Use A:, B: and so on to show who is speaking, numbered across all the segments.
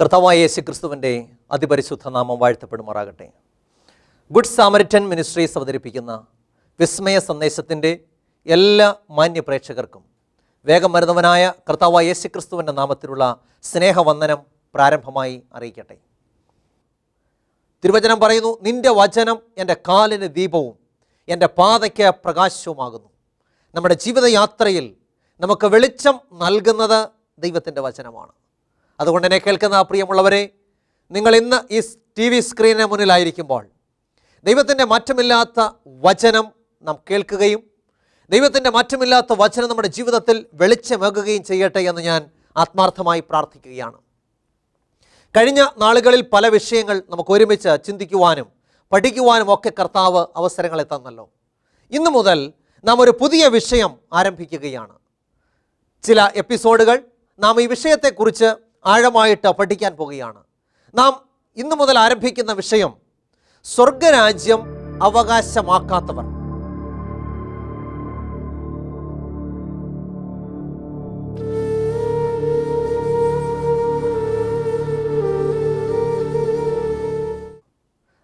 A: കർത്താവായ യേശു ക്രിസ്തുവിന്റെ അതിപരിശുദ്ധ നാമം വാഴ്ത്തപ്പെടുമാറാകട്ടെ. ഗുഡ് സാമരിറ്റൻ മിനിസ്ട്രീസ് അവതരിപ്പിക്കുന്ന വിസ്മയ സന്ദേശത്തിന്റെ എല്ലാ മാന്യ പ്രേക്ഷകർക്കും വേഗം വരുന്നവനായ കർത്താവായ യേശു ക്രിസ്തുവിന്റെ നാമത്തിലുള്ള സ്നേഹവന്ദനം പ്രാരംഭമായി അറിയിക്കട്ടെ. തിരുവചനം പറയുന്നു നിന്റെ വചനം എന്റെ കാലിന് ദീപവും എന്റെ പാതയ്ക്ക് പ്രകാശവുമാകുന്നു. നമ്മുടെ ജീവിതയാത്രയിൽ നമുക്ക് വെളിച്ചം നൽകുന്നത് ദൈവത്തിന്റെ വചനമാണ്. അതുകൊണ്ട് എന്നെ കേൾക്കുന്ന പ്രിയമുള്ളവരെ നിങ്ങൾ ഇന്ന് ഈ ടി വി സ്ക്രീനിന് മുന്നിലായിരിക്കുമ്പോൾ ദൈവത്തിന്റെ മാറ്റമില്ലാത്ത വചനം നാം കേൾക്കുകയും ദൈവത്തിന്റെ മാറ്റമില്ലാത്ത വചനം നമ്മുടെ ജീവിതത്തിൽ വെളിച്ചമേകുകയും ചെയ്യട്ടെ എന്ന് ഞാൻ ആത്മാർത്ഥമായി പ്രാർത്ഥിക്കുകയാണ്. കഴിഞ്ഞ നാളുകളിൽ പല വിഷയങ്ങൾ നമുക്ക് ഒരുമിച്ച് ചിന്തിക്കുവാനും പഠിക്കുവാനും ഒക്കെ കർത്താവ് അവസരങ്ങളെ തന്നല്ലോ. ഇന്നു മുതൽ നാം ഒരു പുതിയ വിഷയം ആരംഭിക്കുകയാണ്. ചില എപ്പിസോഡുകൾ നാം ഈ വിഷയത്തെക്കുറിച്ച് ആഴമായിട്ട് പഠിക്കാൻ പോവുകയാണ്. നാം ഇന്നു മുതൽ ആരംഭിക്കുന്ന വിഷയം സ്വർഗരാജ്യം അവകാശമാക്കാത്തവർ.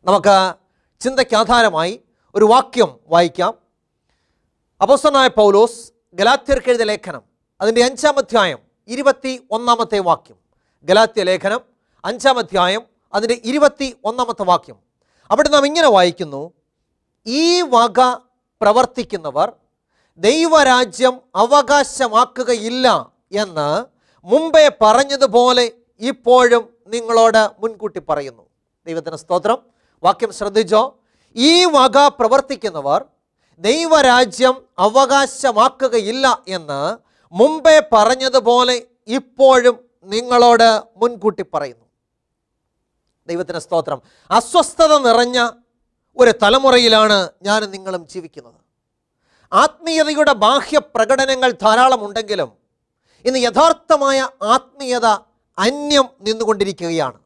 A: നമുക്ക് ചിന്തയ്ക്ക് ആധാരമായി ഒരു വാക്യം വായിക്കാം. അപ്പോസ്തലനായ പൗലോസ് ഗലാത്യർക്ക് ലേഖനം അതിന്റെ അഞ്ചാം അധ്യായം ഇരുപത്തി ഒന്നാമത്തെ വാക്യം. ഗലാത്യ ലേഖനം അഞ്ചാം അധ്യായം അതിന്റെ ഇരുപത്തി ഒന്നാമത്തെ വാക്യം. അവിടെ നാം ഇങ്ങനെ വായിക്കുന്നു ഈ വക പ്രവർത്തിക്കുന്നവർ ദൈവരാജ്യം അവകാശമാക്കുകയില്ല എന്ന് മുമ്പേ പറഞ്ഞതുപോലെ ഇപ്പോഴും നിങ്ങളോട് മുൻകൂട്ടി പറയുന്നു. ദൈവത്തിന് സ്തോത്രം. വാക്യം ശ്രദ്ധിച്ചോ. ഈ വക പ്രവർത്തിക്കുന്നവർ ദൈവരാജ്യം അവകാശമാക്കുകയില്ല എന്ന് മുമ്പേ പറഞ്ഞതുപോലെ ഇപ്പോഴും നിങ്ങളോട് മുൻകൂട്ടി പറയുന്നു. ദൈവത്തിന് സ്തോത്രം. അസ്വസ്ഥത നിറഞ്ഞ ഒരു തലമുറയിലാണ് ഞാൻ നിങ്ങളും ജീവിക്കുന്നത്. ആത്മീയതയുടെ ബാഹ്യ പ്രകടനങ്ങൾ ധാരാളം ഉണ്ടെങ്കിലും ഇന്ന് യഥാർത്ഥമായ ആത്മീയത അന്യം നിന്നുകൊണ്ടിരിക്കുകയാണ്.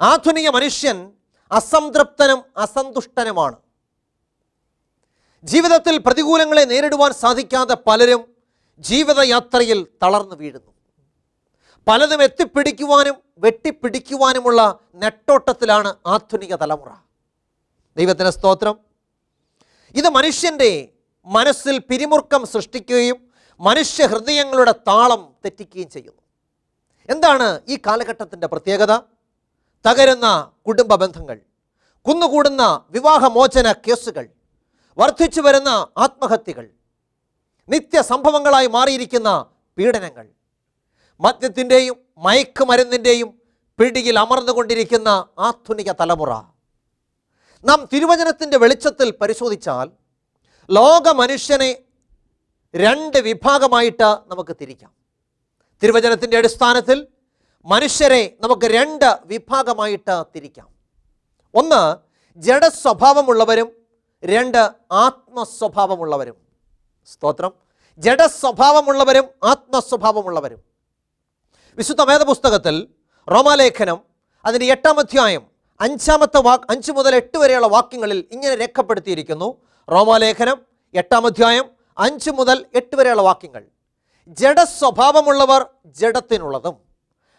A: ആധുനിക മനുഷ്യൻ അസംതൃപ്തനും അസന്തുഷ്ടനുമാണ്. ജീവിതത്തിൽ പ്രതികൂലങ്ങളെ നേരിടുവാൻ സാധിക്കാതെ പലരും ജീവിതയാത്രയിൽ തളർന്നു വീഴുന്നു. പലതും എത്തിപ്പിടിക്കുവാനും വെട്ടിപ്പിടിക്കുവാനുമുള്ള നെട്ടോട്ടത്തിലാണ് ആധുനിക തലമുറ. ദൈവത്തിന്റെ സ്തോത്രം. ഇത് മനുഷ്യന്റെ മനസ്സിൽ പിരിമുറുക്കം സൃഷ്ടിക്കുകയും മനുഷ്യ ഹൃദയങ്ങളുടെ താളം തെറ്റിക്കുകയും ചെയ്യുന്നു. എന്താണ് ഈ കാലഘട്ടത്തിന്റെ പ്രത്യേകത? തകരുന്ന കുടുംബ ബന്ധങ്ങൾ കുന്നുകൂടുന്ന വിവാഹമോചന കേസുകൾ വർദ്ധിച്ചു വരുന്ന ആത്മഹത്യകൾ നിത്യ സംഭവങ്ങളായി മാറിയിരിക്കുന്ന പീഡനങ്ങൾ മദ്യത്തിന്റെയും മയക്കുമരുന്നിന്റെയും പിടിയിൽ അമർന്നുകൊണ്ടിരിക്കുന്ന ആധുനിക തലമുറ. നാം തിരുവചനത്തിന്റെ വെളിച്ചത്തിൽ പരിശോധിച്ചാൽ ലോക മനുഷ്യനെ രണ്ട് വിഭാഗമായിട്ട് നമുക്ക് തിരിക്കാം. തിരുവചനത്തിന്റെ അടിസ്ഥാനത്തിൽ മനുഷ്യരെ നമുക്ക് രണ്ട് വിഭാഗമായിട്ട് തിരിക്കാം. ഒന്ന് ജഡസ്വഭാവമുള്ളവരും രണ്ട് ആത്മസ്വഭാവമുള്ളവരും. സ്തോത്രം. ജഡസ്വഭാവമുള്ളവരും ആത്മസ്വഭാവമുള്ളവരും. വിശുദ്ധ വേദപുസ്തകത്തിൽ റോമാലേഖനം അതിന്റെ എട്ടാം അധ്യായം അഞ്ചാമത്തെ വാക്ക് അഞ്ച് മുതൽ എട്ട് വരെയുള്ള വാക്യങ്ങളിൽ ഇങ്ങനെ രേഖപ്പെടുത്തിയിരിക്കുന്നു. റോമാലേഖനം എട്ടാം അധ്യായം അഞ്ച് മുതൽ എട്ട് വരെയുള്ള വാക്യങ്ങൾ. ജഡസ്വഭാവമുള്ളവർ ജഡത്തിനുള്ളതും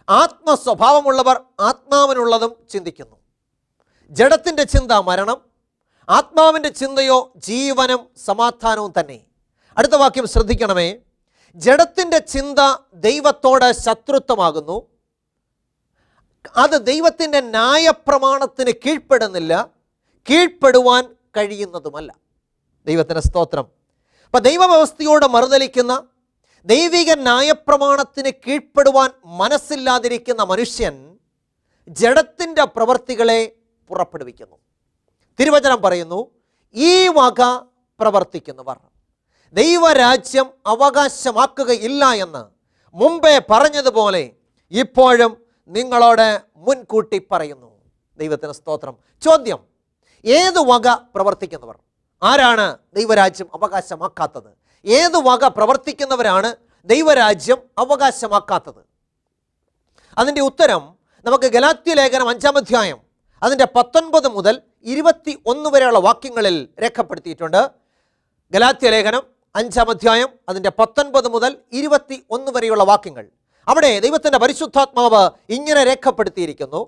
A: ആത്മസ്വഭാവമുള്ളവർ ആത്മാവിനുള്ളതും ചിന്തിക്കുന്നു. ജഡത്തിന്റെ ചിന്ത മരണം ആത്മാവിന്റെ ചിന്തയോ ജീവനും സമാധാനവും തന്നെ. അടുത്ത വാക്യം ശ്രദ്ധിക്കണമേ. ജഡത്തിന്റെ ചിന്ത ദൈവത്തോട് ശത്രുത്വമാകുന്നു. അത് ദൈവത്തിന്റെ ന്യായപ്രമാണത്തിന് കീഴ്പ്പെടുന്നില്ല. കീഴ്പ്പെടുവാൻ കഴിയുന്നതുമല്ല. ദൈവത്തിന്റെ സ്തോത്രം. അപ്പം ദൈവവ്യവസ്ഥയോട് മറുതലിക്കുന്ന ദൈവിക ന്യായപ്രമാണത്തിന് കീഴ്പ്പെടുവാൻ മനസ്സില്ലാതിരിക്കുന്ന മനുഷ്യൻ ജഡത്തിന്റെ പ്രവർത്തികളെ പുറപ്പെടുവിക്കുന്നു. തിരുവചനം പറയുന്നു ഈ വക പ്രവർത്തിക്കുന്നവർ. ദൈവരാജ്യം അവകാശമാക്കുകയില്ല എന്ന് മുമ്പേ പറഞ്ഞതുപോലെ ഇപ്പോഴും നിങ്ങളോട് മുൻകൂട്ടി പറയുന്നു. ദൈവത്തിന് സ്തോത്രം. ചോദ്യം ഏത് വക പ്രവർത്തിക്കുന്നവർ? ആരാണ് ദൈവരാജ്യം അവകാശമാക്കാത്തത്? ഏത് വക പ്രവർത്തിക്കുന്നവരാണ് ദൈവരാജ്യം അവകാശമാക്കാത്തത്? അതിന്റെ ഉത്തരം നമുക്ക് ഗലാത്യ ലേഖനം അഞ്ചാം അധ്യായം അതിന്റെ പത്തൊൻപത് മുതൽ ഇരുപത്തി ഒന്ന് വരെയുള്ള വാക്യങ്ങളിൽ രേഖപ്പെടുത്തിയിട്ടുണ്ട്. ഗലാത്യ ലേഖനം അഞ്ചാം അധ്യായം അതിന്റെ പത്തൊൻപത് മുതൽ ഇരുപത്തി ഒന്ന് വരെയുള്ള വാക്യങ്ങൾ. അവിടെ ദൈവത്തിന്റെ പരിശുദ്ധാത്മാവ് ഇങ്ങനെ രേഖപ്പെടുത്തിയിരിക്കുന്നു.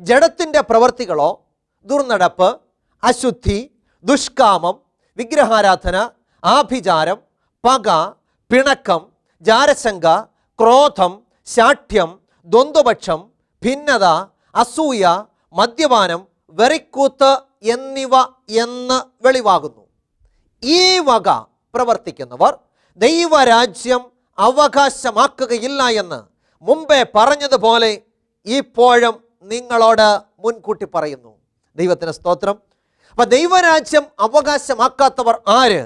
A: ജഡത്തിന്റെ പ്രവൃത്തികളോ ദുർനടപ്പ് അശുദ്ധി ദുഷ്കാമം വിഗ്രഹാരാധന ആഭിചാരം പക പിണക്കം ജാരശങ്ക ക്രോധം ശാഠ്യം ദ്വന്ദ്വപക്ഷം ഭിന്നത അസൂയ മദ്യപാനം വെറിക്കൂത്ത് എന്നിവ എന്ന് വെളിവാകുന്നു. ഈ വക പ്രവർത്തിക്കുന്നവർ ദൈവരാജ്യം അവകാശമാക്കുകയില്ല എന്ന് മുമ്പേ പറഞ്ഞതുപോലെ ഇപ്പോഴും നിങ്ങളോട് മുൻകൂട്ടി പറയുന്നു. ദൈവത്തിന് സ്തോത്രം. അപ്പൊ ദൈവരാജ്യം അവകാശമാക്കാത്തവർ ആര്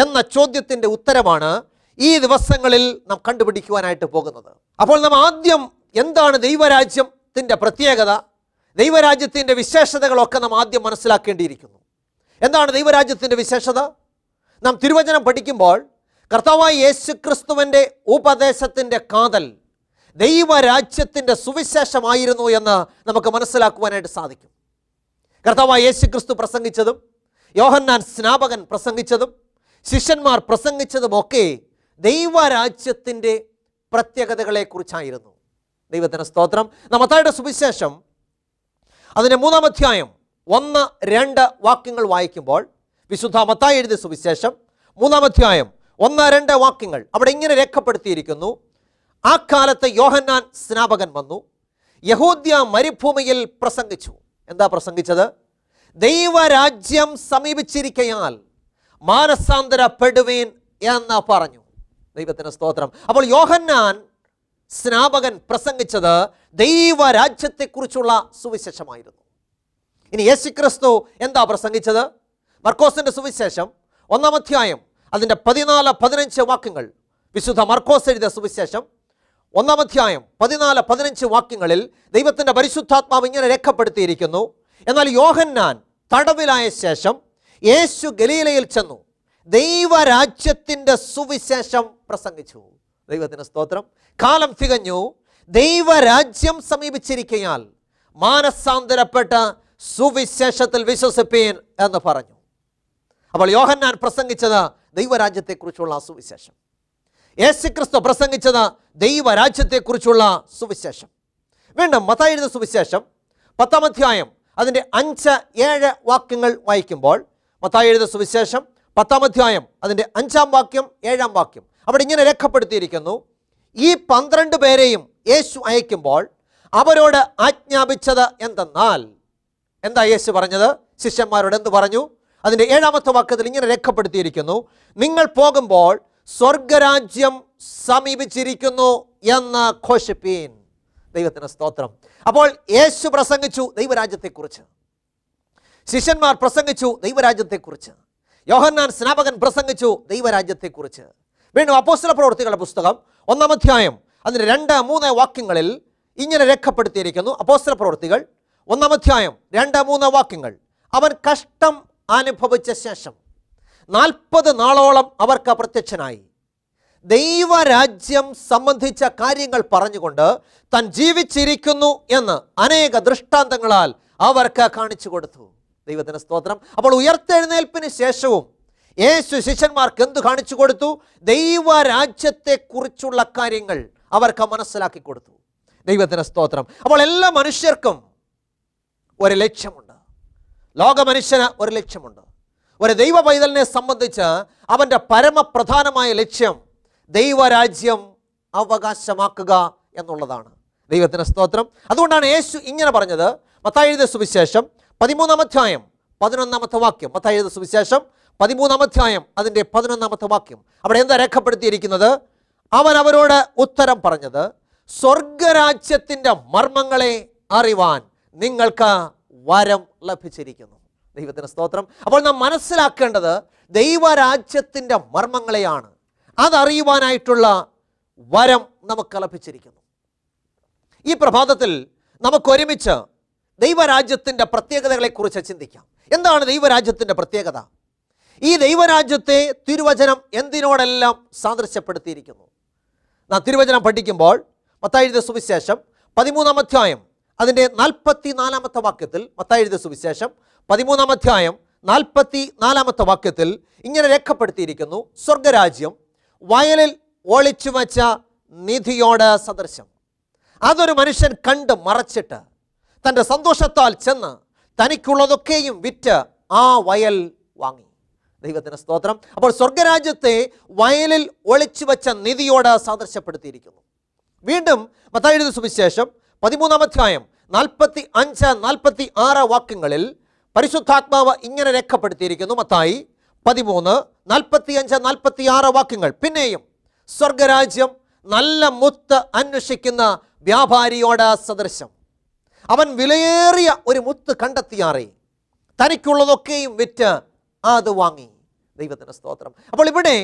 A: എന്ന ചോദ്യത്തിന്റെ ഉത്തരമാണ് ഈ ദിവസങ്ങളിൽ നാം കണ്ടുപിടിക്കുവാനായിട്ട് പോകുന്നത്. അപ്പോൾ നാം ആദ്യം എന്താണ് ദൈവരാജ്യത്തിന്റെ പ്രത്യേകത? ദൈവരാജ്യത്തിന്റെ വിശേഷതകളൊക്കെ നാം ആദ്യം മനസ്സിലാക്കേണ്ടിയിരിക്കുന്നു. എന്താണ് ദൈവരാജ്യത്തിന്റെ വിശേഷത? നാം തിരുവചനം പഠിക്കുമ്പോൾ കർത്താവായ യേശു ക്രിസ്തുവിന്റെ ഉപദേശത്തിന്റെ കാതൽ ദൈവരാജ്യത്തിന്റെ സുവിശേഷമായിരുന്നു എന്ന് നമുക്ക് മനസ്സിലാക്കുവാനായിട്ട് സാധിക്കും. കർത്താവായ യേശു ക്രിസ്തു പ്രസംഗിച്ചതും യോഹന്നാൻ സ്നാപകൻ പ്രസംഗിച്ചതും ശിഷ്യന്മാർ പ്രസംഗിച്ചതുമൊക്കെ ദൈവരാജ്യത്തിന്റെ പ്രത്യേകതകളെക്കുറിച്ചായിരുന്നു. ദൈവത്തിന്റെ സ്തോത്രം. നമ്മത്തായുടെ സുവിശേഷം അതിന്റെ മൂന്നാം അധ്യായം ഒന്ന് രണ്ട് വാക്യങ്ങൾ വായിക്കുമ്പോൾ വിശുദ്ധ മത്തായി എഴുതിയ സുവിശേഷം മൂന്നാം അധ്യായം ഒന്ന് രണ്ട് വാക്യങ്ങൾ അവിടെ ഇങ്ങനെ രേഖപ്പെടുത്തിയിരിക്കുന്നു. ആ കാലത്ത് യോഹന്നാൻ സ്നാപകൻ വന്നു. യഹൂദ്യ മരുഭൂമിയിൽ പ്രസംഗിച്ചു. എന്താ പ്രസംഗിച്ചത്? ദൈവരാജ്യം സമീപിച്ചിരിക്കയാൽ മാനസാന്തരപ്പെടുവീൻ എന്ന് പറഞ്ഞു. ദൈവത്തിന് സ്തോത്രം. അപ്പോൾ യോഹന്നാൻ സ്നാപകൻ പ്രസംഗിച്ചത് ദൈവരാജ്യത്തെക്കുറിച്ചുള്ള സുവിശേഷമായിരുന്നു. ഇനി യേശുക്രിസ്തു എന്താ പ്രസംഗിച്ചത്? മർക്കോസിന്റെ സുവിശേഷം ഒന്നാം അധ്യായം അതിന്റെ പതിനാല് പതിനഞ്ച് വാക്യങ്ങൾ. വിശുദ്ധ മർക്കോസ് എഴുതിയ സുവിശേഷം ഒന്നാം അധ്യായം പതിനാല് പതിനഞ്ച് വാക്യങ്ങളിൽ ദൈവത്തിന്റെ പരിശുദ്ധാത്മാവ് ഇങ്ങനെ രേഖപ്പെടുത്തിയിരിക്കുന്നു. എന്നാൽ യോഹന്നാൻ തടവിലായ ശേഷം യേശു ഗലീലയിൽ ചെന്നു. ദൈവരാജ്യത്തിന്റെ സുവിശേഷം പ്രസംഗിച്ചു. ദൈവത്തിന്റെ സ്തോത്രം. കാലം തികഞ്ഞു. ദൈവരാജ്യം സമീപിച്ചിരിക്കയാൽ മാനസാന്തരപ്പെട്ട സുവിശേഷത്തിൽ വിശ്വസിപ്പീൻ എന്ന് പറഞ്ഞു. അപ്പോൾ യോഹന്നാൻ പ്രസംഗിച്ചത് ദൈവരാജ്യത്തെക്കുറിച്ചുള്ള സുവിശേഷം. യേശു ക്രിസ്തു പ്രസംഗിച്ചത് ദൈവരാജ്യത്തെക്കുറിച്ചുള്ള സുവിശേഷം. വീണ്ടും മത്തായിരുന്ന സുവിശേഷം പത്താം അധ്യായം അതിന്റെ അഞ്ച് ഏഴ് വാക്യങ്ങൾ വായിക്കുമ്പോൾ മത്തായെഴുത സുവിശേഷം പത്താം അധ്യായം അതിന്റെ അഞ്ചാം വാക്യം ഏഴാം വാക്യം അവിടെ ഇങ്ങനെ രേഖപ്പെടുത്തിയിരിക്കുന്നു. ഈ പന്ത്രണ്ട് പേരെയും യേശു അയക്കുമ്പോൾ അവരോട് ആജ്ഞാപിച്ചത് എന്തെന്നാൽ? എന്താ യേശു പറഞ്ഞത്? ശിഷ്യന്മാരോട് എന്ത് പറഞ്ഞു? അതിന്റെ ഏഴാമത്തെ വാക്യത്തിൽ ഇങ്ങനെ രേഖപ്പെടുത്തിയിരിക്കുന്നു. നിങ്ങൾ പോകുമ്പോൾ സ്വർഗരാജ്യം സമീപിച്ചിരിക്കുന്നു എന്ന് ഘോഷിപ്പീൻ. ദൈവത്തിന് സ്തോത്രം. അപ്പോൾ യേശു പ്രസംഗിച്ചു ദൈവരാജ്യത്തെക്കുറിച്ച്. ശിഷ്യന്മാർ പ്രസംഗിച്ചു ദൈവരാജ്യത്തെക്കുറിച്ച്. യോഹന്നാൻ സ്നാപകൻ പ്രസംഗിച്ചു ദൈവരാജ്യത്തെക്കുറിച്ച്. വീണ്ടും അപ്പോസ്തല പ്രവർത്തികളുടെ പുസ്തകം ഒന്നാം അധ്യായം അതിന് രണ്ട് മൂന്ന് വാക്യങ്ങളിൽ ഇങ്ങനെ രേഖപ്പെടുത്തിയിരിക്കുന്നു. അപ്പോസ്തല പ്രവർത്തികൾ ഒന്നാം അധ്യായം രണ്ട് മൂന്ന് വാക്യങ്ങൾ. അവൻ കഷ്ടം അനുഭവിച്ച ശേഷം നാൽപ്പത് നാളോളം അവർക്ക് അപ്രത്യക്ഷനായി. ദൈവരാജ്യം സംബന്ധിച്ച കാര്യങ്ങൾ പറഞ്ഞുകൊണ്ട് താൻ ജീവിച്ചിരിക്കുന്നു എന്ന് അനേക ദൃഷ്ടാന്തങ്ങളാൽ അവർക്ക് കാണിച്ചു കൊടുത്തു. ദൈവത്തിന് സ്തോത്രം. അപ്പോൾ ഉയർത്തെഴുന്നേൽപ്പിന് ശേഷവും യേശു ശിഷ്യന്മാർക്ക് എന്തു കാണിച്ചു കൊടുത്തു? ദൈവരാജ്യത്തെക്കുറിച്ചുള്ള കാര്യങ്ങൾ അവർക്ക് മനസ്സിലാക്കി കൊടുത്തു. ദൈവത്തിന് സ്തോത്രം. അപ്പോൾ എല്ലാ മനുഷ്യർക്കും ഒരു ലക്ഷ്യമുണ്ട്. ലോകമനുഷ്യന് ഒരു ലക്ഷ്യമുണ്ട്. ഒരു ദൈവ പൈതലിനെ സംബന്ധിച്ച് അവന്റെ പരമപ്രധാനമായ ലക്ഷ്യം ദൈവരാജ്യം അവകാശമാക്കുക എന്നുള്ളതാണ്. ദൈവത്തിന്റെ സ്തോത്രം. അതുകൊണ്ടാണ് യേശു ഇങ്ങനെ പറഞ്ഞത്. മത്തായെഴുതിയ സുവിശേഷം പതിമൂന്നാം അധ്യായം പതിനൊന്നാമത്തെ വാക്യം. മത്തായെഴുതിയ സുവിശേഷം പതിമൂന്നാം അധ്യായം അതിന്റെ പതിനൊന്നാമത്തെ വാക്യം. അവിടെ എന്താ രേഖപ്പെടുത്തിയിരിക്കുന്നത്? അവൻ അവരോട് ഉത്തരം പറഞ്ഞത് സ്വർഗരാജ്യത്തിന്റെ മർമ്മങ്ങളെ അറിവാൻ നിങ്ങൾക്ക് വരം ലഭിച്ചിരിക്കുന്നു. ദൈവത്തിന് സ്തോത്രം. അപ്പോൾ നാം മനസ്സിലാക്കേണ്ടത് ദൈവരാജ്യത്തിന്റെ മർമ്മങ്ങളെയാണ്. അതറിയുവാനായിട്ടുള്ള വരം നമുക്ക് ലഭിച്ചിരിക്കുന്നു. ഈ പ്രഭാതത്തിൽ നമുക്കൊരുമിച്ച് ദൈവരാജ്യത്തിന്റെ പ്രത്യേകതകളെക്കുറിച്ച് ചിന്തിക്കാം. എന്താണ് ദൈവരാജ്യത്തിന്റെ പ്രത്യേകത? ഈ ദൈവരാജ്യത്തെ തിരുവചനം എന്തിനോടെല്ലാം സാദൃശ്യപ്പെടുത്തിയിരിക്കുന്നു? നാം തിരുവചനം പഠിക്കുമ്പോൾ മത്തായെഴുതിയ സുവിശേഷം പതിമൂന്നാം അധ്യായം അതിന്റെ നാൽപ്പത്തി നാലാമത്തെ വാക്യത്തിൽ മത്തായെഴുത സുവിശേഷം പതിമൂന്നാം അധ്യായം നാൽപ്പത്തി നാലാമത്തെ വാക്യത്തിൽ ഇങ്ങനെ രേഖപ്പെടുത്തിയിരിക്കുന്നു സ്വർഗരാജ്യം വയലിൽ ഒളിച്ചു വച്ച നിധിയോട് സദൃശം. അതൊരു മനുഷ്യൻ കണ്ട് മറച്ചിട്ട് തന്റെ സന്തോഷത്താൽ ചെന്ന് തനിക്കുള്ളതൊക്കെയും വിറ്റ് ആ വയൽ വാങ്ങി. ദൈവത്തിന് സ്തോത്രം. അപ്പോൾ സ്വർഗരാജ്യത്തെ വയലിൽ ഒളിച്ചു വച്ച നിധിയോട് സാദൃശ്യപ്പെടുത്തിയിരിക്കുന്നു. വീണ്ടും മത്തായി സുവിശേഷം പതിമൂന്നാം അധ്യായം നാൽപ്പത്തി അഞ്ച് നാൽപ്പത്തി ആറ് വാക്യങ്ങളിൽ പരിശുദ്ധാത്മാവ് ഇങ്ങനെ രേഖപ്പെടുത്തിയിരിക്കുന്നു മത്തായി പതിമൂന്ന് നാൽപ്പത്തി അഞ്ച് നാൽപ്പത്തി ആറ് വാക്യങ്ങൾ. പിന്നെയും സ്വർഗരാജ്യം നല്ല മുത്ത് അന്വേഷിക്കുന്ന വ്യാപാരിയോട് സദൃശം. അവൻ വിലയേറിയ ഒരു മുത്ത് കണ്ടെത്തിയാറേ തനിക്കുള്ളതൊക്കെയും വിറ്റ് അത് വാങ്ങി. ദൈവത്തിന് സ്തോത്രം. അപ്പോൾ ഇവിടെ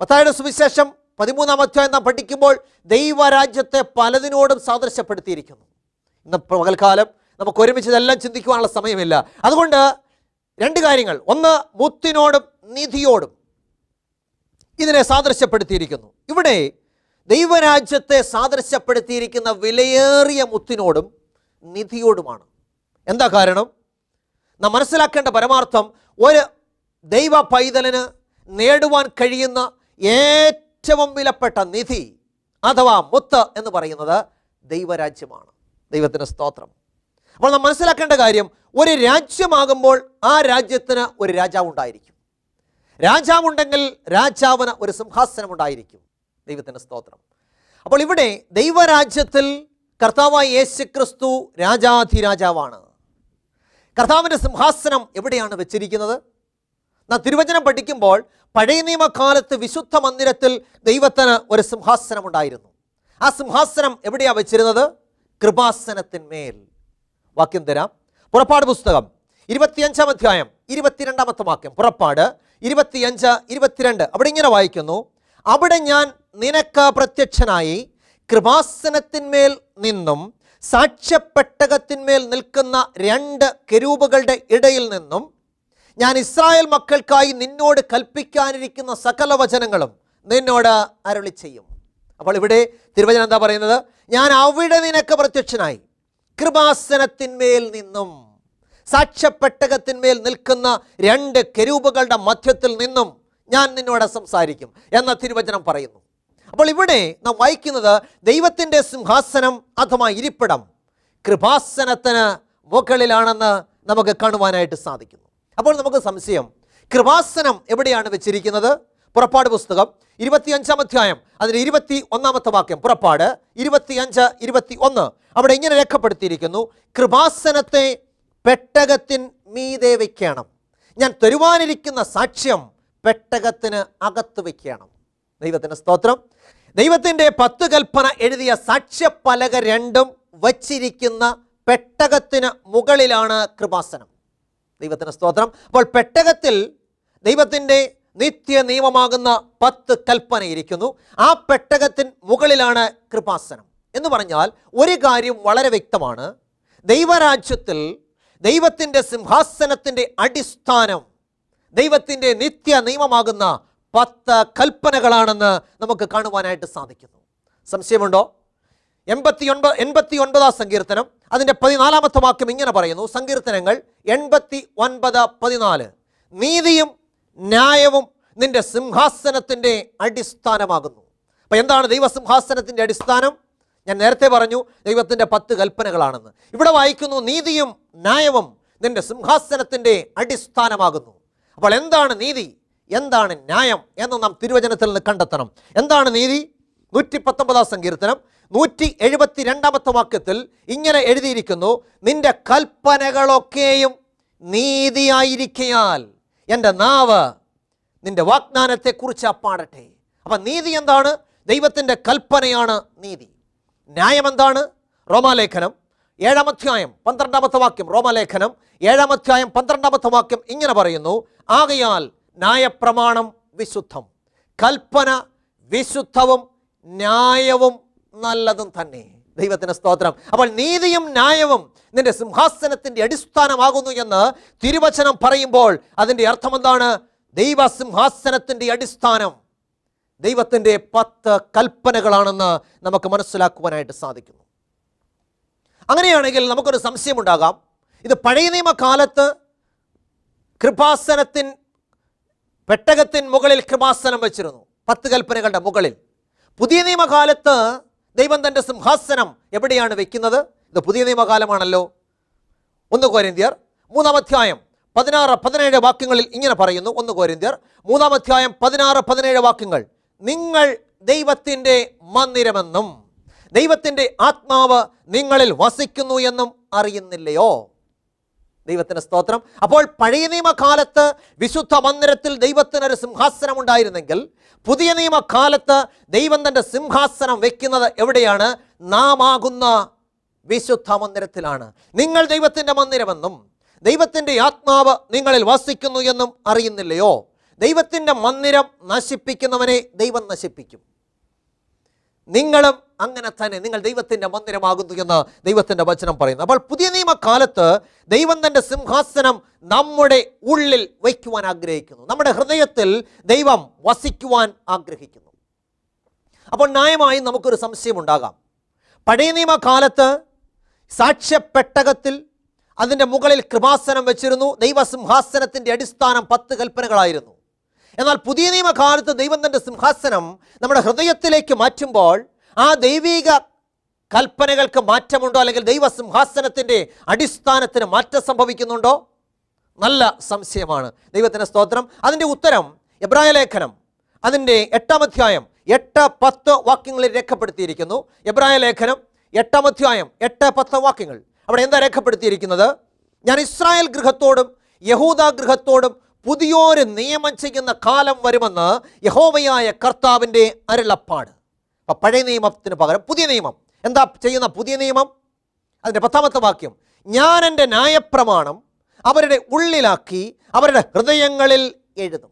A: മത്തായുടെ സുവിശേഷം പതിമൂന്നാം അധ്യായം നാം പഠിക്കുമ്പോൾ ദൈവരാജ്യത്തെ പലതിനോടും സാദൃശ്യപ്പെടുത്തിയിരിക്കുന്നു. ഇന്ന് പകൽക്കാലം നമുക്ക് ഒരുമിച്ച് ഇതെല്ലാം ചിന്തിക്കുവാനുള്ള സമയമില്ല. അതുകൊണ്ട് രണ്ട് കാര്യങ്ങൾ. ഒന്ന് മുത്തിനോടും നിധിയോടും ഇതിനെ സാദൃശ്യപ്പെടുത്തിയിരിക്കുന്നു. ഇവിടെ ദൈവരാജ്യത്തെ സാദൃശ്യപ്പെടുത്തിയിരിക്കുന്ന വിലയേറിയ മുത്തിനോടും നിധിയോടുമാണ്. എന്താ കാരണം? നാം മനസ്സിലാക്കേണ്ട പരമാർത്ഥം ഒരു ദൈവ പൈതലിന് നേടുവാൻ കഴിയുന്ന ഏറ്റവും വിലപ്പെട്ട നിധി അഥവാ മുത്ത് എന്ന് പറയുന്നത് ദൈവരാജ്യമാണ്. ദൈവത്തിന്റെ സ്തോത്രം. അപ്പോൾ നാം മനസ്സിലാക്കേണ്ട കാര്യം ഒരു രാജ്യമാകുമ്പോൾ ആ രാജ്യത്തിന് ഒരു രാജാവ് ഉണ്ടായിരിക്കും. രാജാവുണ്ടെങ്കിൽ രാജാവിന് ഒരു സിംഹാസനം ഉണ്ടായിരിക്കും ദൈവത്തിന്റെ സ്തോത്രം. അപ്പോൾ ഇവിടെ ദൈവരാജ്യത്തിൽ കർത്താവായ യേശു ക്രിസ്തു രാജാധിരാജാവാണ്. കർത്താവിന്റെ സിംഹാസനം എവിടെയാണ് വെച്ചിരിക്കുന്നത്? നാം തിരുവചനം പഠിക്കുമ്പോൾ പഴയ നിയമകാലത്ത് വിശുദ്ധ മന്ദിരത്തിൽ ദൈവത്തിന് ഒരു സിംഹാസനം ഉണ്ടായിരുന്നു ആ സിംഹാസനം എവിടെയാണ് വെച്ചിരുന്നത്? കൃപാസനത്തിന്മേൽ. വാക്യം തരാം. പുറപ്പാട് പുസ്തകം ഇരുപത്തിയഞ്ചാം അധ്യായം ഇരുപത്തിരണ്ടാമത്തെ വാക്യം. പുറപ്പാട് ഇരുപത്തിയഞ്ച് ഇരുപത്തിരണ്ട്. അവിടെ ഇങ്ങനെ വായിക്കുന്നു. അവിടെ ഞാൻ നിനക്ക് പ്രത്യക്ഷനായി കൃപാസനത്തിന്മേൽ നിന്നും സാക്ഷ്യപ്പെട്ടകത്തിന്മേൽ നിൽക്കുന്ന രണ്ട് കെരൂബുകളുടെ ഇടയിൽ നിന്നും ഞാൻ ഇസ്രായേൽ മക്കൾക്കായി നിന്നോട് കൽപ്പിക്കാനിരിക്കുന്ന സകല വചനങ്ങളും നിന്നോട് അരുളി ചെയ്യും. അപ്പോൾ ഇവിടെ തിരുവചനം എന്താ പറയുന്നത്? ഞാൻ അവിടെ നിനക്ക് പ്രത്യക്ഷനായി കൃപാസനത്തിന്മേൽ നിന്നും സാക്ഷ്യപ്പെട്ടകത്തിന്മേൽ നിൽക്കുന്ന രണ്ട് കെരൂബുകളുടെ മധ്യത്തിൽ നിന്നും ഞാൻ നിന്നോട് സംസാരിക്കും എന്ന തിരുവചനം പറയുന്നു. അപ്പോൾ ഇവിടെ നാം വായിക്കുന്നത് ദൈവത്തിന്റെ സിംഹാസനം അഥവാ ഇരിപ്പിടം കൃപാസനത്തിന് മുകളിലാണെന്ന് നമുക്ക് കാണുവാനായിട്ട് സാധിക്കുന്നു. അപ്പോൾ നമുക്ക് സംശയം. കൃപാസനം എവിടെയാണ് വെച്ചിരിക്കുന്നത്? പുറപ്പാട് പുസ്തകം ഇരുപത്തിയഞ്ചാം അധ്യായം. അതിന് ഇരുപത്തി ഒന്നാമത്തെ വാക്യം. പുറപ്പാട് ഇരുപത്തിയഞ്ച് ഇരുപത്തി ഒന്ന് അവിടെ ഇങ്ങനെ രേഖപ്പെടുത്തിയിരിക്കുന്നു. കൃപാസനത്തെ പെട്ടകത്തിൻ മീതെ വയ്ക്കണം ഞാൻ തരുവാനിരിക്കുന്ന സാക്ഷ്യം പെട്ടകത്തിന് അകത്ത് വയ്ക്കണം ദൈവത്തിന്റെ സ്തോത്രം. ദൈവത്തിന്റെ പത്ത് കൽപ്പന എഴുതിയ സാക്ഷ്യപ്പലക രണ്ടും വച്ചിരിക്കുന്ന പെട്ടകത്തിന് മുകളിലാണ് കൃപാസനം. ദൈവത്തിന് സ്തോത്രം. അപ്പോൾ പെട്ടകത്തിൽ ദൈവത്തിന്റെ നിത്യ നിയമമാകുന്ന പത്ത് കൽപ്പന ഇരിക്കുന്നു. ആ പെട്ടകത്തിന് മുകളിലാണ് കൃപാസനം. എന്ന് പറഞ്ഞാൽ ഒരു കാര്യം വളരെ വ്യക്തമാണ്. ദൈവരാജ്യത്തിൽ ദൈവത്തിന്റെ സിംഹാസനത്തിന്റെ അടിസ്ഥാനം ദൈവത്തിന്റെ നിത്യ നിയമമാകുന്ന പത്ത് കൽപ്പനകളാണെന്ന് നമുക്ക് കാണുവാനായിട്ട് സാധിക്കുന്നു. സംശയമുണ്ടോ? എൺപത്തി ഒൻപത് എൺപത്തി ഒൻപതാം സങ്കീർത്തനം. അതിന്റെ പതിനാലാമത്തെ വാക്യം ഇങ്ങനെ പറയുന്നു. സങ്കീർത്തനങ്ങൾ എൺപത്തി ഒൻപത് പതിനാല്. നീതിയും ന്യായവും നിന്റെ സിംഹാസനത്തിന്റെ അടിസ്ഥാനമാകുന്നു. അപ്പം എന്താണ് ദൈവസിംഹാസനത്തിന്റെ അടിസ്ഥാനം? ഞാൻ നേരത്തെ പറഞ്ഞു ദൈവത്തിന്റെ പത്ത് കൽപ്പനകളാണെന്ന്. ഇവിടെ വായിക്കുന്നു നീതിയും ന്യായവും നിന്റെ സിംഹാസനത്തിന്റെ അടിസ്ഥാനമാകുന്നു. അപ്പോൾ എന്താണ് നീതി? എന്താണ് ന്യായം? എന്ന് നാം തിരുവചനത്തിൽ നിന്ന് കണ്ടെത്തണം. എന്താണ് നീതി? നൂറ്റി പത്തൊമ്പതാം സങ്കീർത്തനം. നൂറ്റി എഴുപത്തി രണ്ടാമത്തെ വാക്യത്തിൽ ഇങ്ങനെ എഴുതിയിരിക്കുന്നു നിന്റെ കൽപ്പനകളൊക്കെയും നീതിയായിരിക്കയാൽ എന്റെ നാവ് നിന്റെ വാഗ്ദാനത്തെക്കുറിച്ച് അപ്പാടട്ടെ അപ്പം നീതി എന്താണ്? ദൈവത്തിന്റെ കൽപ്പനയാണ് നീതി. ന്യായം എന്താണ്? റോമാലേഖനം ഏഴാമധ്യായം പന്ത്രണ്ടാമത്തെ വാക്യം റോമാലേഖനം ഏഴാമധ്യായം പന്ത്രണ്ടാമത്തെ വാക്യം ഇങ്ങനെ പറയുന്നു ആകയാൽ ന്യായപ്രമാണം വിശുദ്ധം കൽപ്പന വിശുദ്ധവും ന്യായവും നല്ലതും തന്നെ. ദൈവത്തിന് സ്തോത്രം. അപ്പോൾ നീതിയും ന്യായവും നിന്റെ സിംഹാസനത്തിന്റെ അടിസ്ഥാനമാകുന്നു എന്ന് തിരുവചനം പറയുമ്പോൾ അതിന്റെ അർത്ഥം എന്താണ് ദൈവ സിംഹാസനത്തിന്റെ അടിസ്ഥാനം. ദൈവത്തിന്റെ പത്ത് കൽപ്പനകളാണെന്ന് നമുക്ക് മനസ്സിലാക്കുവാനായിട്ട് സാധിക്കുന്നു. അങ്ങനെയാണെങ്കിൽ നമുക്കൊരു സംശയമുണ്ടാകാം. ഇത് പഴയ നിയമകാലത്ത് കൃപാസനത്തിൻ പെട്ടകത്തിൻ മുകളിൽ കൃപാസനം വെച്ചിരുന്നു. പത്ത് കൽപ്പനകളുടെ മുകളിൽ. പുതിയ നിയമകാലത്ത് ദൈവം തന്റെ സിംഹാസനം എവിടെയാണ് വെക്കുന്നത്? ഇത് പുതിയ നിയമകാലമാണല്ലോ. ഒന്ന് കോരിന്ത്യർ മൂന്നാം അധ്യായം പതിനാറ് പതിനേഴ് വാക്യങ്ങളിൽ ഇങ്ങനെ പറയുന്നു. ഒന്ന് കോരിന്ത്യർ മൂന്നാം അധ്യായം പതിനാറ് പതിനേഴ് വാക്യങ്ങൾ. നിങ്ങൾ ദൈവത്തിന്റെ മന്ദിരമെന്നും ദൈവത്തിന്റെ ആത്മാവ് നിങ്ങളിൽ വസിക്കുന്നു എന്നും അറിയുന്നില്ലയോ? ദൈവത്തിന് സ്തോത്രം. അപ്പോൾ പഴയ നിയമകാലത്ത് വിശുദ്ധ മന്ദിരത്തിൽ ദൈവത്തിനൊരു സിംഹാസനം ഉണ്ടായിരുന്നെങ്കിൽ പുതിയ നിയമകാലത്ത് ദൈവം തന്റെ സിംഹാസനം വെക്കുന്നത് എവിടെയാണ്? നാമാകുന്ന വിശുദ്ധ മന്ദിരത്തിലാണ്. നിങ്ങൾ ദൈവത്തിന്റെ മന്ദിരമെന്നും ദൈവത്തിന്റെ ആത്മാവ് നിങ്ങളിൽ വസിക്കുന്നു എന്നും അറിയുന്നില്ലയോ? ദൈവത്തിന്റെ മന്ദിരം നശിപ്പിക്കുന്നവനെ ദൈവം നശിപ്പിക്കും. നിങ്ങളും അങ്ങനെ തന്നെ നിങ്ങൾ ദൈവത്തിന്റെ മന്ദിരമാകുന്നു എന്ന് ദൈവത്തിന്റെ വചനം പറയുന്നു. അപ്പോൾ പുതിയ നിയമകാലത്ത് ദൈവം തന്റെ സിംഹാസനം നമ്മുടെ ഉള്ളിൽ വയ്ക്കുവാൻ ആഗ്രഹിക്കുന്നു. നമ്മുടെ ഹൃദയത്തിൽ ദൈവം വസിക്കുവാൻ ആഗ്രഹിക്കുന്നു. അപ്പോൾ ന്യായമായി നമുക്കൊരു സംശയം ഉണ്ടാകാം. പഴയ നിയമകാലത്ത് സാക്ഷ്യപ്പെട്ടകത്തിൽ അതിന്റെ മുകളിൽ കൃപാസനം വെച്ചിരുന്നു. ദൈവസിംഹാസനത്തിന്റെ അടിസ്ഥാനം പത്ത് കൽപ്പനകളായിരുന്നു. എന്നാൽ പുതിയ നിയമകാലത്ത് ദൈവം തന്റെ സിംഹാസനം നമ്മുടെ ഹൃദയത്തിലേക്ക് മാറ്റുമ്പോൾ ആ ദൈവിക കൽപ്പനകൾക്ക് മാറ്റമുണ്ടോ? അല്ലെങ്കിൽ ദൈവ സിംഹാസനത്തിന്റെ അടിസ്ഥാനത്തിന് മാറ്റം സംഭവിക്കുന്നുണ്ടോ? നല്ല സംശയമാണ്. ദൈവത്തിന്റെ സ്തോത്രം. അതിന്റെ ഉത്തരം എബ്രായ ലേഖനം. അതിന്റെ എട്ടാം അധ്യായം എട്ട് പത്ത് വാക്യങ്ങളിൽ രേഖപ്പെടുത്തിയിരിക്കുന്നു. എബ്രായ ലേഖനം എട്ടാം അധ്യായം എട്ട് പത്ത് വാക്യങ്ങൾ. അവിടെ എന്താ രേഖപ്പെടുത്തിയിരിക്കുന്നത്? ഞാൻ ഇസ്രായേൽ ഗൃഹത്തോടും യഹൂദ ഗൃഹത്തോടും പുതിയൊരു നിയമം ചെയ്യുന്ന കാലം വരുമെന്ന് യഹോവയായ കർത്താവിന്റെ അരുളപ്പാട്. അപ്പം പഴയ നിയമത്തിന് പകരം പുതിയ നിയമം. എന്താ ചെയ്യുന്ന പുതിയ നിയമം? അതിന്റെ പത്താമത്തെ വാക്യം. ഞാൻ എന്റെ ന്യായപ്രമാണം അവരുടെ ഉള്ളിലാക്കി അവരുടെ ഹൃദയങ്ങളിൽ എഴുതും.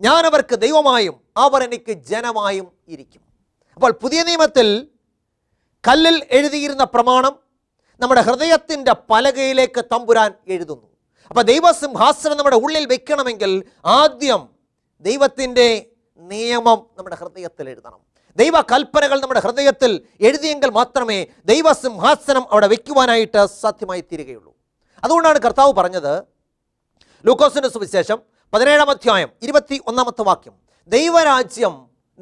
A: ഞാൻ അവർക്ക് ദൈവമായും അവർ എനിക്ക് ജനമായും ഇരിക്കും. അപ്പോൾ പുതിയ നിയമത്തിൽ കല്ലിൽ എഴുതിയിരുന്ന പ്രമാണം നമ്മുടെ ഹൃദയത്തിന്റെ പലകയിലേക്ക് തമ്പുരാൻ എഴുതുന്നു. അപ്പോൾ ദൈവസിംഹാസനം നമ്മുടെ ഉള്ളിൽ വെക്കണമെങ്കിൽ ആദ്യം ദൈവത്തിന്റെ നിയമം നമ്മുടെ ഹൃദയത്തിൽ എഴുതണം. ദൈവ കൽപ്പനകൾ നമ്മുടെ ഹൃദയത്തിൽ എഴുതിയെങ്കിൽ മാത്രമേ ദൈവസിംഹാസനം അവിടെ വെക്കുവാനായിട്ട് സാധ്യമായി തീരുകയുള്ളൂ. അതുകൊണ്ടാണ് കർത്താവ് പറഞ്ഞത് ലൂക്കോസിന്റെ സുവിശേഷം പതിനേഴാം അധ്യായം ഇരുപത്തി ഒന്നാമത്തെ വാക്യം ദൈവരാജ്യം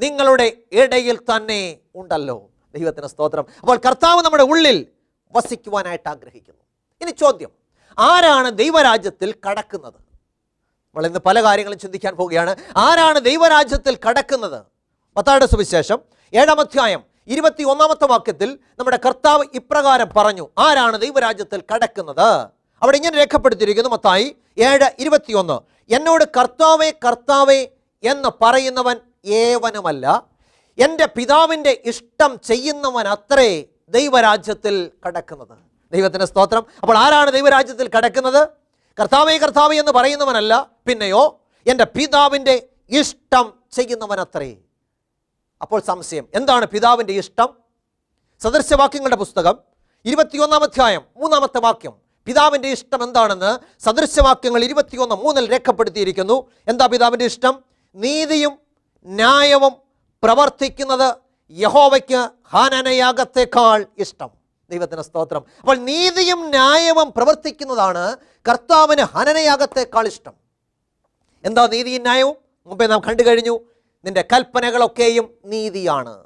A: നിങ്ങളുടെ ഇടയിൽ തന്നെ ഉണ്ടല്ലോ. ദൈവത്തിന് സ്തോത്രം. അപ്പോൾ കർത്താവ് നമ്മുടെ ഉള്ളിൽ വസിക്കുവാനായിട്ട് ആഗ്രഹിക്കുന്നു. ഇനി ചോദ്യം ആരാണ് ദൈവരാജ്യത്തിൽ കടക്കുന്നത്? നമ്മൾ ഇന്ന് പല കാര്യങ്ങളും ചിന്തിക്കാൻ പോവുകയാണ്. ആരാണ് ദൈവരാജ്യത്തിൽ കടക്കുന്നത്? പത്താട് സുവിശേഷം ഏഴാം അധ്യായം ഇരുപത്തി ഒന്നാമത്തെ വാക്യത്തിൽ നമ്മുടെ കർത്താവ് ഇപ്രകാരം പറഞ്ഞു ആരാണ് ദൈവരാജ്യത്തിൽ കടക്കുന്നത്? അവിടെ ഇങ്ങനെ രേഖപ്പെടുത്തിയിരിക്കുന്നു മത്തായി ഏഴ് ഇരുപത്തിയൊന്ന്. എന്നോട് കർത്താവേ കർത്താവേ എന്ന് പറയുന്നവൻ ഏവനുമല്ല. എന്റെ പിതാവിന്റെ ഇഷ്ടം ചെയ്യുന്നവൻ അത്രേ ദൈവരാജ്യത്തിൽ കടക്കുന്നത്. ദൈവത്തിന്റെ സ്തോത്രം. അപ്പോൾ ആരാണ് ദൈവരാജ്യത്തിൽ കിടക്കുന്നത്? കർത്താവേ കർത്താവേ എന്ന് പറയുന്നവനല്ല പിന്നെയോ എന്റെ പിതാവിന്റെ ഇഷ്ടം ചെയ്യുന്നവനത്രേ. അപ്പോൾ സംശയം എന്താണ് പിതാവിന്റെ ഇഷ്ടം? സദൃശവാക്യങ്ങളുടെ പുസ്തകം ഇരുപത്തിയൊന്നാം അധ്യായം മൂന്നാമത്തെ വാക്യം. പിതാവിന്റെ ഇഷ്ടം എന്താണെന്ന് സദൃശവാക്യങ്ങൾ ഇരുപത്തിയൊന്ന് മൂന്നിൽ രേഖപ്പെടുത്തിയിരിക്കുന്നു. എന്താ പിതാവിന്റെ ഇഷ്ടം? നീതിയും ന്യായവും പ്രവർത്തിക്കുന്നത് യഹോവയ്ക്ക് ഹാനനയാഗത്തേക്കാൾ ഇഷ്ടം. ദൈവത്തിന് സ്തോത്രം. അപ്പോൾ നീതിയും ന്യായവും പ്രവർത്തിക്കുന്നതാണ് കർത്താവിന് ഹനനയാഗത്തേക്കാൾ ഇഷ്ടം. എന്താ നീതിയും ന്യായവും? മുമ്പേ നാം കണ്ടു കഴിഞ്ഞു നിന്റെ കൽപ്പനകളൊക്കെയും നീതിയാണ്.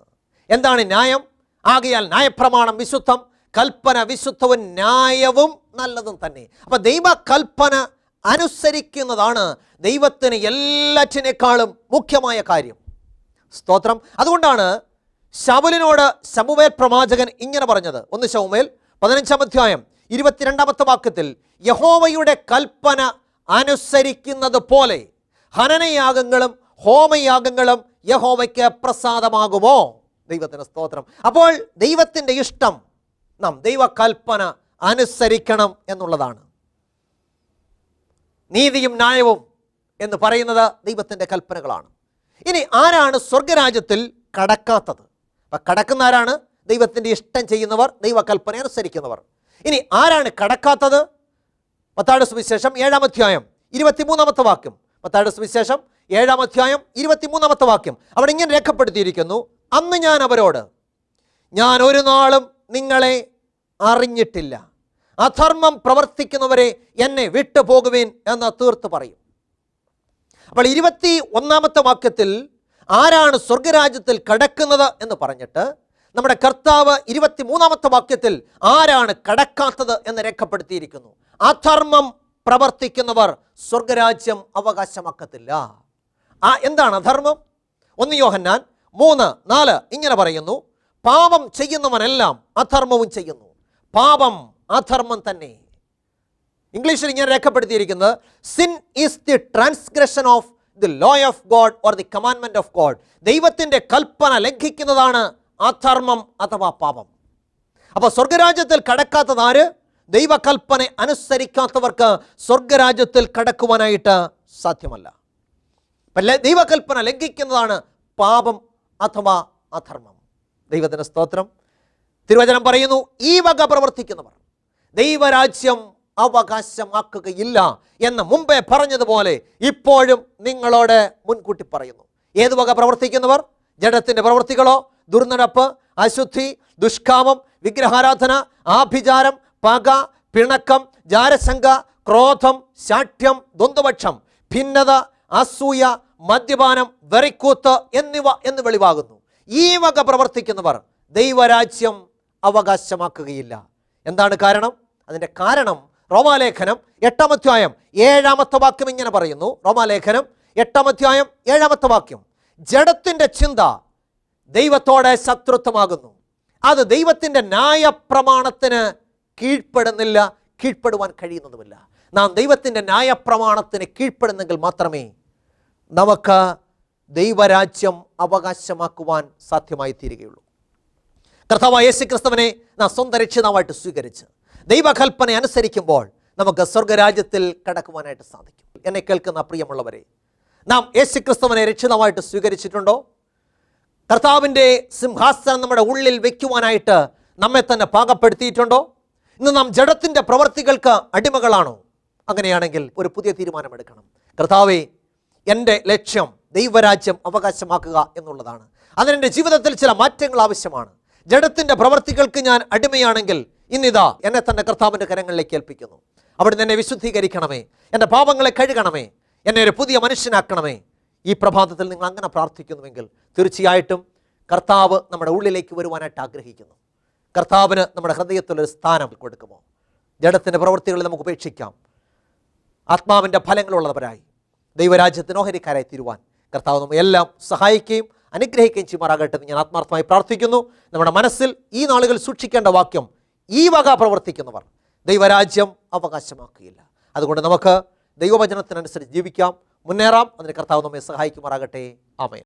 A: എന്താണ് ന്യായം? ആകയാൽ ന്യായപ്രമാണം വിശുദ്ധം കൽപ്പന വിശുദ്ധവും ന്യായവും നല്ലതും തന്നെ. അപ്പം ദൈവ കൽപ്പന അനുസരിക്കുന്നതാണ് ദൈവത്തിന് എല്ലാറ്റിനേക്കാളും മുഖ്യമായ കാര്യം. സ്തോത്രം. അതുകൊണ്ടാണ് ശമുലിനോട് ശമുവേൽ പ്രവാചകൻ ഇങ്ങനെ പറഞ്ഞത്. ഒന്ന് ശമുവേൽ പതിനഞ്ചാം അധ്യായം ഇരുപത്തിരണ്ടാമത്തെ വാക്യത്തിൽ യഹോവയുടെ കൽപ്പന അനുസരിക്കുന്നത് പോലെ ഹനനയാഗങ്ങളും ഹോമയാഗങ്ങളും യഹോവയ്ക്ക് പ്രസാദമാകുമോ? ദൈവത്തിന് സ്തോത്രം. അപ്പോൾ ദൈവത്തിന്റെ ഇഷ്ടം നാം ദൈവകൽപ്പന അനുസരിക്കണം എന്നുള്ളതാണ്. നീതിയും ന്യായവും എന്ന് പറയുന്നത് ദൈവത്തിന്റെ കൽപ്പനകളാണ്. ഇനി ആരാണ് സ്വർഗരാജ്യത്തിൽ കടക്കാത്തത്? അപ്പം കടക്കുന്ന ആരാണ് ദൈവത്തിന്റെ ഇഷ്ടം ചെയ്യുന്നവർ ദൈവകൽപ്പന അനുസരിക്കുന്നവർ. ഇനി ആരാണ് കടക്കാത്തത്? പത്താട് സുവിശേഷം ഏഴാം അധ്യായം ഇരുപത്തിമൂന്നാമത്തെ വാക്യം. പത്താട് സുവിശേഷം ഏഴാം അധ്യായം ഇരുപത്തിമൂന്നാമത്തെ വാക്യം. അവിടെ ഇങ്ങനെ രേഖപ്പെടുത്തിയിരിക്കുന്നു അന്ന് ഞാൻ അവരോട് ഞാൻ ഒരു നാളും നിങ്ങളെ അറിഞ്ഞിട്ടില്ല. അധർമ്മം പ്രവർത്തിക്കുന്നവരെ എന്നെ വിട്ടുപോകുവേൻ എന്ന് തീർത്ത് പറയും. അപ്പോൾ ഇരുപത്തി ഒന്നാമത്തെ വാക്യത്തിൽ ആരാണ് സ്വർഗരാജ്യത്തിൽ കടക്കുന്നത് എന്ന് പറഞ്ഞിട്ട് നമ്മുടെ കർത്താവ് ഇരുപത്തിമൂന്നാമത്തെ വാക്യത്തിൽ ആരാണ് കടക്കാത്തത് എന്ന് രേഖപ്പെടുത്തിയിരിക്കുന്നു. അധർമ്മം പ്രവർത്തിക്കുന്നവർ സ്വർഗരാജ്യം അവകാശമാക്കത്തില്ല. ആ എന്താണ് അധർമ്മം? ഒന്ന് യോഹന്നാൻ മൂന്ന് നാല് ഇങ്ങനെ പറയുന്നു. പാപം ചെയ്യുന്നവനെല്ലാം അധർമ്മവും ചെയ്യുന്നു. പാപം അധർമ്മം തന്നെ. ഇംഗ്ലീഷിൽ ഇങ്ങനെ രേഖപ്പെടുത്തിയിരിക്കുന്നത് sin is the transgression of the law of God or the കമാൻമെന്റ് of God ദൈവത്തിന്റെ കൽപ്പന ലംഘിക്കുന്നതാണ് അധർമ്മം അഥവാ പാപം. അപ്പോൾ സ്വർഗരാജ്യത്തിൽ കടക്കാത്തത് ആര്? ദൈവകൽപ്പന അനുസരിക്കാത്തവർക്ക് സ്വർഗരാജ്യത്തിൽ കടക്കുവാനായിട്ട് സാധ്യമല്ല. ദൈവകൽപ്പന ലംഘിക്കുന്നതാണ് പാപം അഥവാ അധർമ്മം. ദൈവത്തിന്റെ സ്തോത്രം. തിരുവചനം പറയുന്നു ഈ വക പ്രവർത്തിക്കുന്നവർ. ദൈവരാജ്യം അവകാശമാക്കുകയില്ല എന്ന് മുമ്പേ പറഞ്ഞതുപോലെ ഇപ്പോഴും നിങ്ങളോട് മുൻകൂട്ടി പറയുന്നു. ഏതു വക പ്രവർത്തിക്കുന്നവർ? ജഡത്തിന്റെ പ്രവൃത്തികളോ? ദുർനടപ്പ് അശുദ്ധി ദുഷ്കാമം വിഗ്രഹാരാധന ആഭിചാരം പക പിണക്കം ജാരശങ്ക ക്രോധം ശാഠ്യം ദ്വന്ദ്വപക്ഷം ഭിന്നത അസൂയ മദ്യപാനം വെറിക്കൂത്ത് എന്നിവ എന്ന് വെളിവാകുന്നു. ഈ വക പ്രവർത്തിക്കുന്നവർ ദൈവരാജ്യം അവകാശമാക്കുകയില്ല. എന്താണ് കാരണം? അതിന്റെ കാരണം റോമാലേഖനം എട്ടാം അധ്യായം ഏഴാമത്തെ വാക്യം ഇങ്ങനെ പറയുന്നു. റോമാലേഖനം എട്ടാം അധ്യായം ഏഴാമത്തെ വാക്യം. ജഡത്തിന്റെ ചിന്ത ദൈവത്തോടെ ശത്രുത്വമാകുന്നു. അത് ദൈവത്തിന്റെ ന്യായപ്രമാണത്തിന് കീഴ്പ്പെടുന്നില്ല കീഴ്പ്പെടുവാൻ കഴിയുന്നതുമില്ല. നാം ദൈവത്തിന്റെ ന്യായപ്രമാണത്തിന് കീഴ്പ്പെടുന്നെങ്കിൽ മാത്രമേ നമുക്ക് ദൈവരാജ്യം അവകാശമാക്കുവാൻ സാധ്യമായി തീരുകയുള്ളൂ കർത്താവ് യേശു ക്രിസ്തുവിനെ നാം സ്വന്തം രക്ഷിതാവായിട്ട് സ്വീകരിച്ച് ദൈവകൽപ്പന അനുസരിക്കുമ്പോൾ നമുക്ക് സ്വർഗരാജ്യത്തിൽ കടക്കുവാനായിട്ട് സാധിക്കും. എന്നെ കേൾക്കുന്ന പ്രിയമുള്ളവരെ നാം യേശു ക്രിസ്തുവിനെ രക്ഷിതമായിട്ട് സ്വീകരിച്ചിട്ടുണ്ടോ? കർത്താവിന്റെ സിംഹാസനം നമ്മുടെ ഉള്ളിൽ വയ്ക്കുവാനായിട്ട് നമ്മെ തന്നെ പാകപ്പെടുത്തിയിട്ടുണ്ടോ? ഇന്ന് നാം ജഡത്തിന്റെ പ്രവർത്തികൾക്ക് അടിമകളാണോ? അങ്ങനെയാണെങ്കിൽ ഒരു പുതിയ തീരുമാനമെടുക്കണം. കർത്താവെ എന്റെ ലക്ഷ്യം ദൈവരാജ്യം അവകാശമാക്കുക എന്നുള്ളതാണ്. അതിനെന്റെ ജീവിതത്തിൽ ചില മാറ്റങ്ങൾ ആവശ്യമാണ്. ജഡത്തിന്റെ പ്രവർത്തികൾക്ക് ഞാൻ അടിമയാണെങ്കിൽ ഇന്നിതാ എന്നെ തന്നെ കർത്താവിന്റെ കരങ്ങളിലേക്ക് ഏൽപ്പിക്കുന്നു. അവിടുന്ന് എന്നെ വിശുദ്ധീകരിക്കണമേ. എന്റെ പാപങ്ങളെ കഴുകണമേ. എന്നെ ഒരു പുതിയ മനുഷ്യനാക്കണമേ. ഈ പ്രഭാതത്തിൽ നിങ്ങൾ അങ്ങനെ പ്രാർത്ഥിക്കുന്നുവെങ്കിൽ തീർച്ചയായിട്ടും കർത്താവ് നമ്മുടെ ഉള്ളിലേക്ക് വരുവാനായിട്ട് ആഗ്രഹിക്കുന്നു. കർത്താവിന് നമ്മുടെ ഹൃദയത്തിലൊരു സ്ഥാനം കൊടുക്കുമോ? ജഡത്തിന്റെ പ്രവൃത്തികളിൽ നമുക്ക് ഉപേക്ഷിക്കാം. ആത്മാവിന്റെ ഫലങ്ങളുള്ളവരായി. ദൈവരാജ്യത്തിന് ഓഹരിക്കാരായി തീരുവാൻ കർത്താവ് നമ്മെ എല്ലാം സഹായിക്കുകയും അനുഗ്രഹിക്കുകയും ചെയ്യുമാറാകട്ടെ എന്ന് ഞാൻ ആത്മാർത്ഥമായി പ്രാർത്ഥിക്കുന്നു. നമ്മുടെ മനസ്സിൽ ഈ നാളുകൾ സൂക്ഷിക്കേണ്ട വാക്യം ഈ വക പ്രവർത്തിക്കുന്നവർ ദൈവരാജ്യം അവകാശമാക്കുകയില്ല. അതുകൊണ്ട് നമുക്ക് ദൈവവചനത്തിനനുസരിച്ച് ജീവിക്കാം. മുന്നേറാം. അതിന് കർത്താവ് നമ്മെ സഹായിക്കുമാറാകട്ടെ. ആമേൻ.